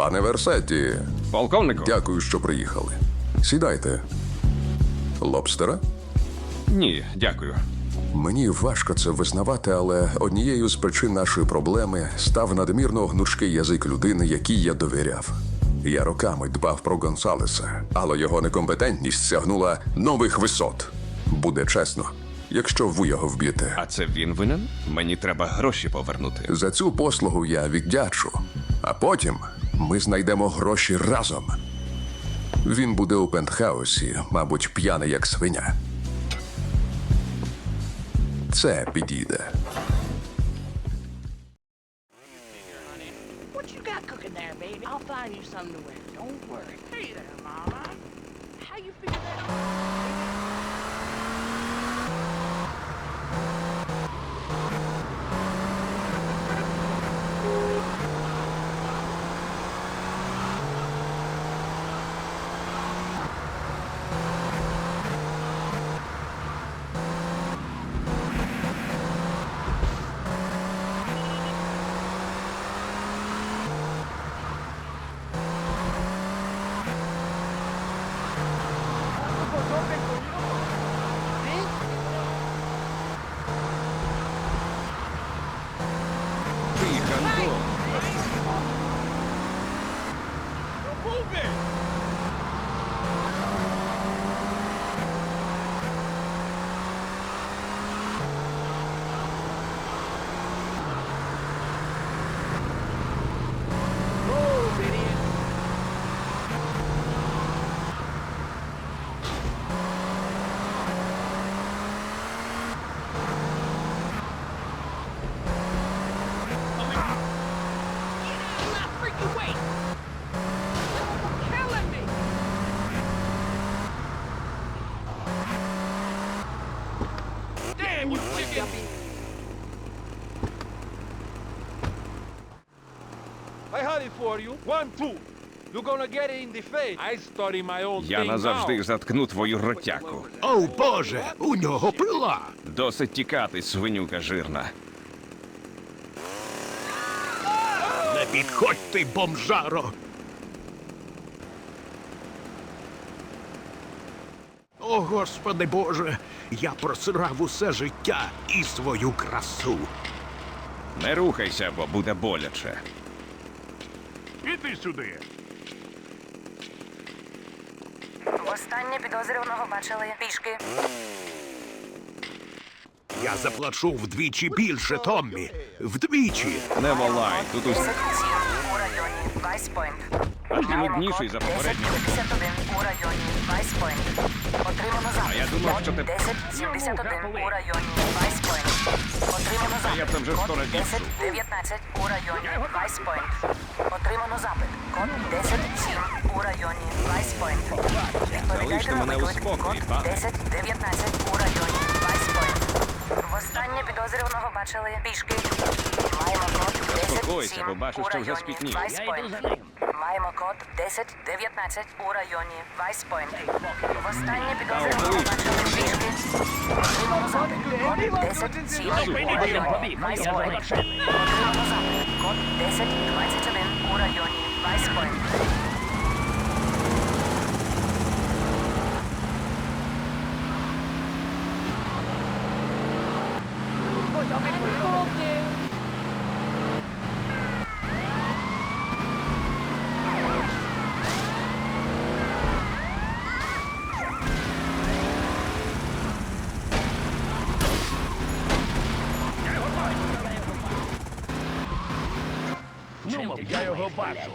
Пане Версетті, Полковнику? дякую, що приїхали. Сідайте. Лобстера? Ні, дякую. Мені важко це визнавати, але однією з причин нашої проблеми став надмірно гнучкий язик людини, якій я довіряв. Я роками дбав про Гонсалеса, але його некомпетентність сягнула нових висот. Буде чесно, якщо ви його вб'єте. А це він винен? Мені треба гроші повернути. За цю послугу я віддячу, а потім ми знайдемо гроші разом. Він буде у пентхаусі, мабуть, п'яний як свиня. Це підійде. What you got cooking there, baby? I'll find you something to wear. Don't worry. Hey there, Mama. Uber! Chicken! I had it for you. One, two. You're gonna get it in the face. I study my own Я thing назавжди now. заткну твою ротяку. О, Боже, у нього пила. Досить тікати, свинюка жирна. Не підходь ти, бомжаро. О, Господи Боже, я просрав усе життя і свою красу. Не рухайся, бо буде боляче. Іди сюди. Востаннє підозрюваного бачили пішки. Я заплачу вдвічі більше, Томмі. Вдвічі. Не волай, тут ус... 10 у районі Вайспойнт. А ти нудніший за попереднього. 1071 у районі Вайспойнт. Отримано запит. я думав, що ти- 1071 у районі Вайспойнт. Отримано запит. я це вже сто Код разів 1019 у районі Вайспойнт. Отримано запит. Код 107 у районі Вайспойнт. Залиште мене у спокої, пане. 1019 у районі Вайспойнт. Востаннє підозрюваного бачили пішки. Маємо код 10 Заспокойся, бо бачу, що вже спітнів. Маємо код 1019 у районі Вайспойнт. Востаннє підозрюємо бачили пішки. Отримано запит. Код 10 у районі Вайспойнт. Отримано запит. Код 1021 у районі Вайспойнт. Я його бачу.